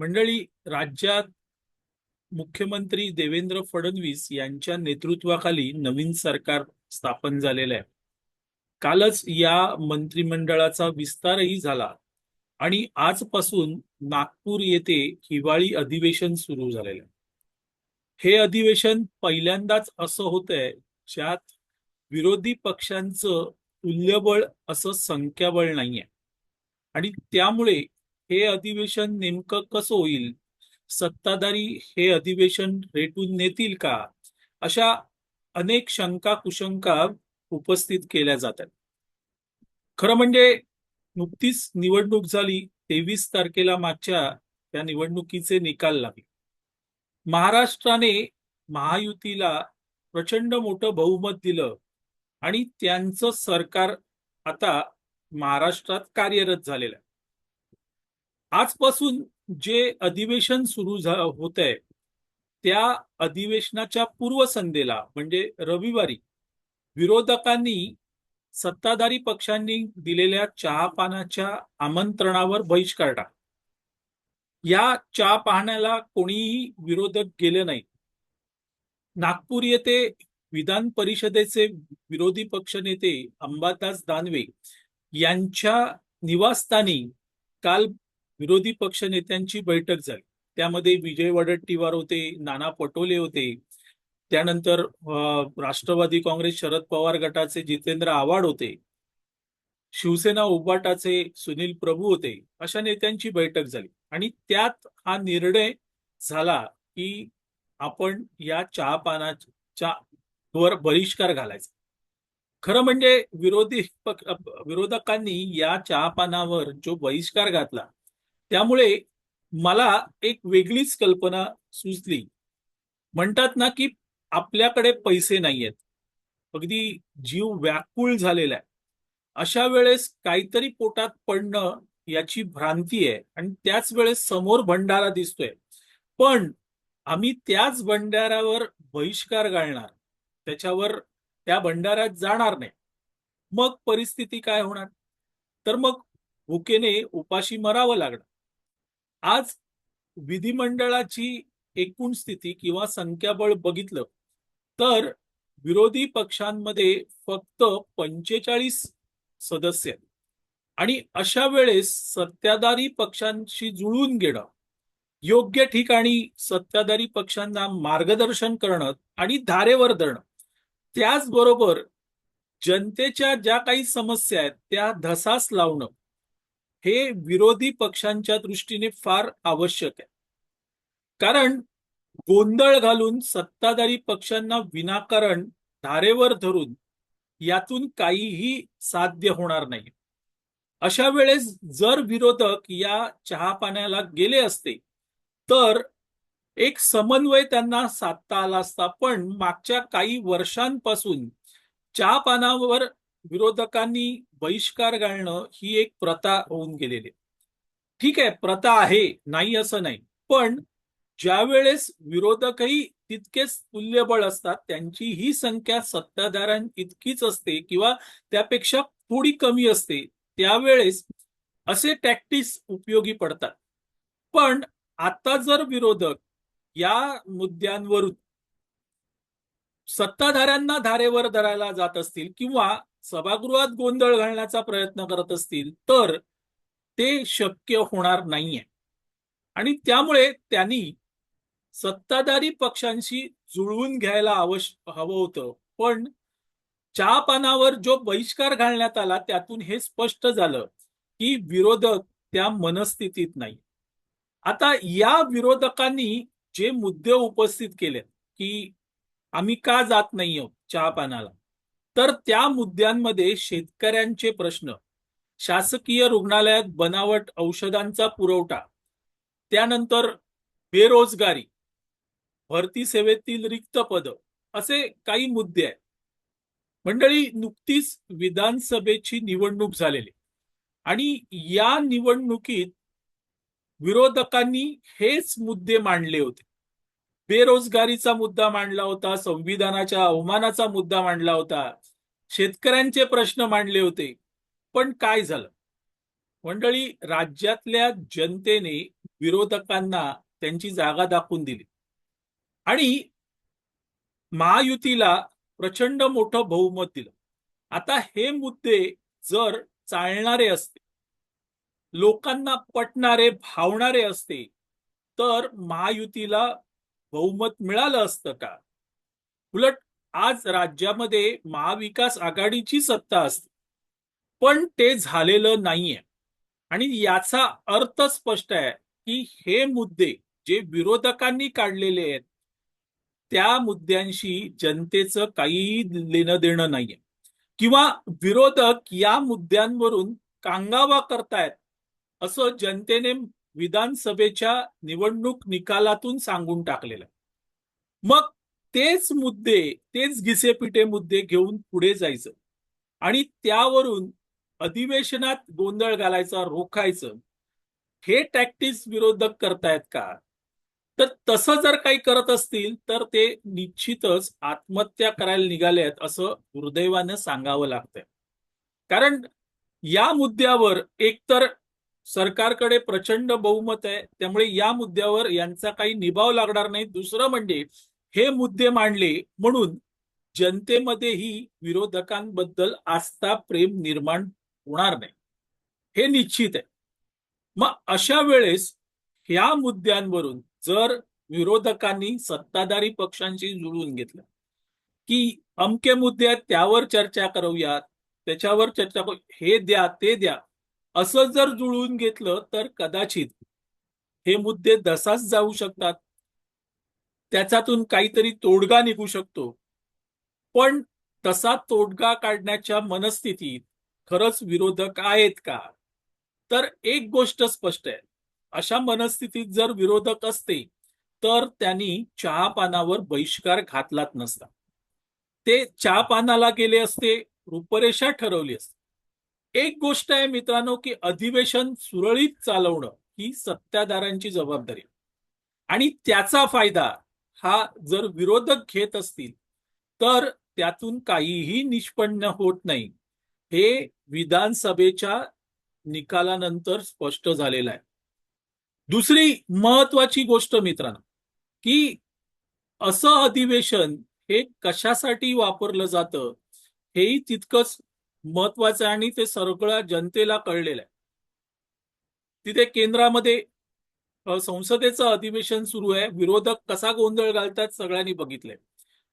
मंडळी राज्यात मुख्यमंत्री देवेंद्र फडणवीस यांच्या नेतृत्वाखाली नवीन सरकार स्थापन झालेलं आहे. कालच या मंत्रिमंडळाचा विस्तारही झाला आणि आजपासून नागपूर येथे हिवाळी अधिवेशन सुरू झालेलं आहे. हे अधिवेशन पहिल्यांदाच असं होत आहे ज्यात विरोधी पक्षांचं तुल्यबळ असं संख्याबळ नाहीये. आणि त्यामुळे हे अधिवेशन नेमकं कसं होईल? सत्ताधारी हे अधिवेशन रेटून नेतील का? अशा अनेक शंका कुशंका उपस्थित केल्या जातात. खरं म्हणजे नुकतीच निवडणूक झाली तेवीस तारखेला मागच्या त्या निवडणुकीचे निकाल लागले. महाराष्ट्राने महायुतीला प्रचंड मोठं बहुमत दिलं आणि त्यांचं सरकार आता महाराष्ट्रात कार्यरत झालेलं आहे. आजपासून जे अधिवेशन सुरू होत आहे त्या अधिवेशनाच्या पूर्वसंध्येला म्हणजे रविवारी विरोधकांनी सत्ताधारी पक्षांनी दिलेल्या चहापानाच्या आमंत्रणावर बहिष्कार या चहा पाहण्याला कोणीही विरोधक गेले नाही. नागपूर येथे विधान परिषदेचे विरोधी पक्षनेते अंबादास दानवे यांच्या निवासस्थानी काल विरोधी पक्ष नेत्यांची बैठक झाली. त्यामध्ये विजय वडट्टीवार होते नाना पटोले होते. त्यानंतर राष्ट्रवादी काँग्रेस शरद पवार गटाचे जितेंद्र आव्हाड होते. शिवसेना उबाटाचे सुनील प्रभू होते. अशा नेत्यांची बैठक झाली. आणि त्यात हा निर्णय झाला की आपण या चहापानाच्या वर बहिष्कार घालायचा. खरं म्हणजे विरोधी विरोधकांनी या चहापानावर जो बहिष्कार घातला त्यामुळे मला एक वेगळीच कल्पना सुचली. म्हणतात ना की आपल्याकडे पैसे नाहीयेत. अगदी जीव व्याकुळ झालेला आहे. अशा वेळेस काहीतरी पोटात पडणं याची भ्रांती आहे आणि त्याच वेळेस समोर भंडारा दिसतोय. पण आम्ही त्याच भंडाऱ्यावर बहिष्कार घालणार. त्याच्यावर त्या भंडाऱ्यात जाणार नाही. मग परिस्थिती काय होणार? तर मग भुकेने उपाशी मरावं लागणार. आज विधिमंडळाची एकूण स्थिती किंवा संख्याबळ बघितलं तर विरोधी पक्षांमध्ये फक्त पंचेचाळीस सदस्य आहेत. आणि अशा वेळेस सत्ताधारी पक्षांशी जुळून घेणं योग्य ठिकाणी सत्ताधारी पक्षांना मार्गदर्शन करणं आणि धारेवर धरणं त्याचबरोबर जनतेच्या ज्या काही समस्या आहेत त्या धसास लावणं हे विरोधी पक्षांच्या दृष्टीने फार आवश्यक आहे. कारण गोंधळ घालून सत्ताधारी पक्षांना विनाकारण धारेवर धरून यातून काहीही साध्य होणार नाही. अशा वेळेस जर विरोधक या चहा पाण्याला गेले असते तर एक समन्वय त्यांना साधता आला असता. पण मागच्या काही वर्षांपासून चहा पानावर विरोधकांनी बहिष्कार घालणं ही एक प्रथा होऊन गेलेली ठीक आहे प्रथा आहे नाही असं नाही पण ज्या वेळेस विरोधकही तितकेच तुल्यबळ असतात त्यांची ही संख्या सत्ताधाऱ्यां इतकीच असते किंवा त्यापेक्षा थोडी कमी असते त्यावेळेस असे टॅक्टिस उपयोगी पडतात. पण आता जर विरोधक या मुद्द्यांवरून सत्ताधाऱ्यांना धारेवर धरायला जात असतील किंवा सभागृहात गोंधळ घालण्याचा प्रयत्न करत असतील तर ते शक्य होणार नाहीये. आणि त्यामुळे त्यांनी सत्ताधारी पक्षांशी जुळवून घ्यायला आवश्यक हवं होतं. पण चहा पानावर जो बहिष्कार घालण्यात आला त्यातून हे स्पष्ट झालं की विरोधक त्या मनस्थितीत नाही. आता या विरोधकांनी जे मुद्दे उपस्थित केलेत की आम्ही का जात नाही आहोत चहा पानाला तर त्या मुद्द्यांमध्ये शेतकऱ्यांचे प्रश्न. शासकीय रुग्णालयात बनावट औषधांचा पुरवठा. त्यानंतर बेरोजगारी. भरती सेवेतील रिक्त पद. असे काही मुद्दे आहेत. मंडळी नुकतीच विधानसभेची निवडणूक झालेली. आणि या निवडणुकीत विरोधकांनी हेच मुद्दे मांडले होते. बेरोजगारीचा मुद्दा मांडला होता संविधानाच्या अवमानाचा मुद्दा मांडला होता शेतकऱ्यांचे प्रश्न मांडले होते. पण काय झालं? मंडळी राज्यातल्या जनतेने विरोधकांना त्यांची जागा दाखवून दिली. आणि महायुतीला प्रचंड मोठं बहुमत दिलं. आता हे मुद्दे जर चालणारे असते लोकांना पटणारे भावणारे असते तर महायुतीला बहुमत मिळालं असतं का? उलट आज राज्यामध्ये महाविकास आघाडीची सत्ता असते. पण ते झालेलं नाहीये. आणि याचा अर्थ स्पष्ट आहे की हे मुद्दे जे विरोधकांनी काढलेले आहेत त्या मुद्द्यांशी जनतेचं काही लेणं देणं नाहीये. किंवा विरोधक या मुद्द्यांवरून कांगावा करतायत असं जनतेने विधानसभेच्या निवडणूक निकालातून सांगून टाकलेलं मग तेच मुद्दे तेच घिसेपिटे मुद्दे घेऊन पुढे जायचं. आणि त्यावरून अधिवेशनात गोंधळ घालायचा रोखायचं. हे टॅक्टिक्स विरोधक करतायत का? तर तसं जर काही करत असतील तर ते निश्चितच आत्महत्या करायला निघाले आहेत असं दुर्दैवानं सांगावं लागतंय. कारण या मुद्द्यावर एकतर सरकारकडे प्रचंड बहुमत आहे त्यामुळे या मुद्द्यावर यांचा काही निभाव लागणार नाही. दुसरं म्हणजे हे मुद्दे मांडले म्हणून जनतेमध्येही विरोधकांबद्दल आस्था प्रेम निर्माण होणार नाही. हे निश्चित आहे. मग अशा वेळेस ह्या मुद्द्यांवरून जर विरोधकांनी सत्ताधारी पक्षांशी जुळून घेतलं की अमके मुद्दे आहेत त्यावर चर्चा करूयात त्याच्यावर चर्चा करू हे द्या ते द्या असं जर जुळवून घेतलं तर कदाचित हे मुद्दे दसाच जाऊ शकतात. त्याच्यातून काहीतरी तोडगा निघू शकतो. पण तसा तोडगा काढण्याच्या मनस्थितीत खरंच विरोधक आहेत का? तर एक गोष्ट स्पष्ट आहे. अशा मनस्थितीत जर विरोधक असते तर त्यांनी चहा पानावर बहिष्कार घातलाच नसता. ते चहा पानाला गेले असते रूपरेषा ठरवली असते. एक गोष्ट आहे मित्रांनो की अधिवेशन सुरळीत चालवणं ही सत्ताधाऱ्यांची जबाबदारी आणि त्याचा फायदा हा जर विरोधक घेत असतील तर त्यातून काहीही निष्पन्न होत नाही. हे विधानसभेच्या निकालानंतर स्पष्ट झालेलं आहे. दुसरी महत्वाची गोष्ट मित्रांनो की असं अधिवेशन हे कशासाठी वापरलं जातं हेही तितकंच महत्वाचं आहे आणि ते सगळ्या जनतेला कळलेलं आहे. तिथे केंद्रामध्ये संसदेचं अधिवेशन सुरू आहे. विरोधक कसा गोंधळ घालतात सगळ्यांनी बघितलंय.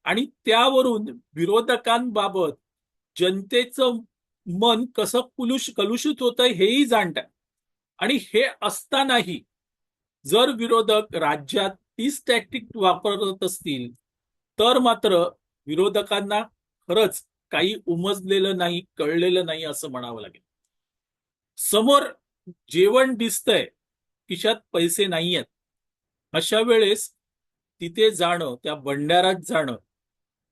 आणि त्यावरून विरोधकांबाबत जनतेचं मन कसं कुलुष कलुषित होत हेही जाणतात. आणि हे असतानाही जर विरोधक राज्यात तीच टॅक्टिक वापरत असतील तर मात्र विरोधकांना खरंच काही उमजलेलं नाही कळलेलं नाही असं म्हणावं लागेल. समोर जेवण दिसतंय खिशात पैसे नाही आहेत अशा वेळेस तिथे जाणं त्या भंडारात जाणं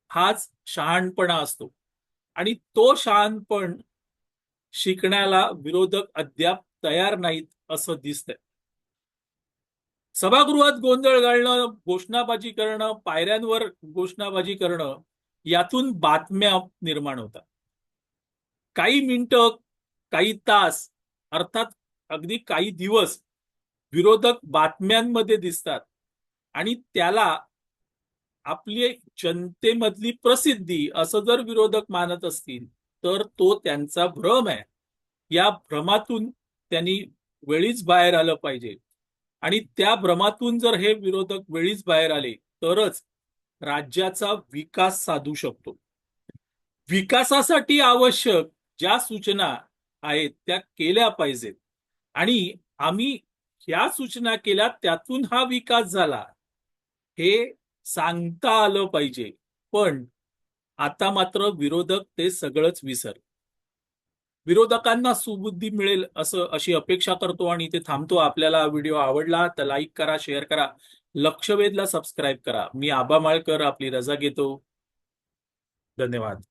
हाच शहाणपणा असतो. आणि तो शहाणपण शिकण्याला विरोधक अद्याप तयार नाहीत असं दिसतंय. सभागृहात गोंधळ घालणं घोषणाबाजी करणं पायऱ्यांवर घोषणाबाजी करणं यातून बातम्या निर्माण होतात. काही मिनिटं काही तास अर्थात अगदी काही दिवस विरोधक बातम्यांमध्ये दिसतात. आणि त्याला आपली जनतेमधली प्रसिद्धी असं जर विरोधक मानत असतील तर तो त्यांचा भ्रम आहे. या भ्रमातून त्यांनी वेळीच बाहेर आलं पाहिजे. आणि त्या भ्रमातून जर हे विरोधक वेळीच बाहेर आले तरच राज्याचा विकास साधू शकतो. विकासासाठी आवश्यक ज्या सूचना आहेत त्या केल्या पाहिजेत. आणि आम्ही ह्या सूचना केल्या त्यातून हा विकास झाला. हे सांगता आलं पाहिजे. पण आता मात्र विरोधक ते सगळंच विसर विरोधकांना सुबुद्धी मिळेल असं अशी अपेक्षा करतो आणि ते थांबतो. आपल्याला व्हिडिओ आवडला तर लाईक करा शेअर करा. लक्षवेधला सबस्क्राईब करा. मी आबा माळकर आपली रजा घेतो. धन्यवाद.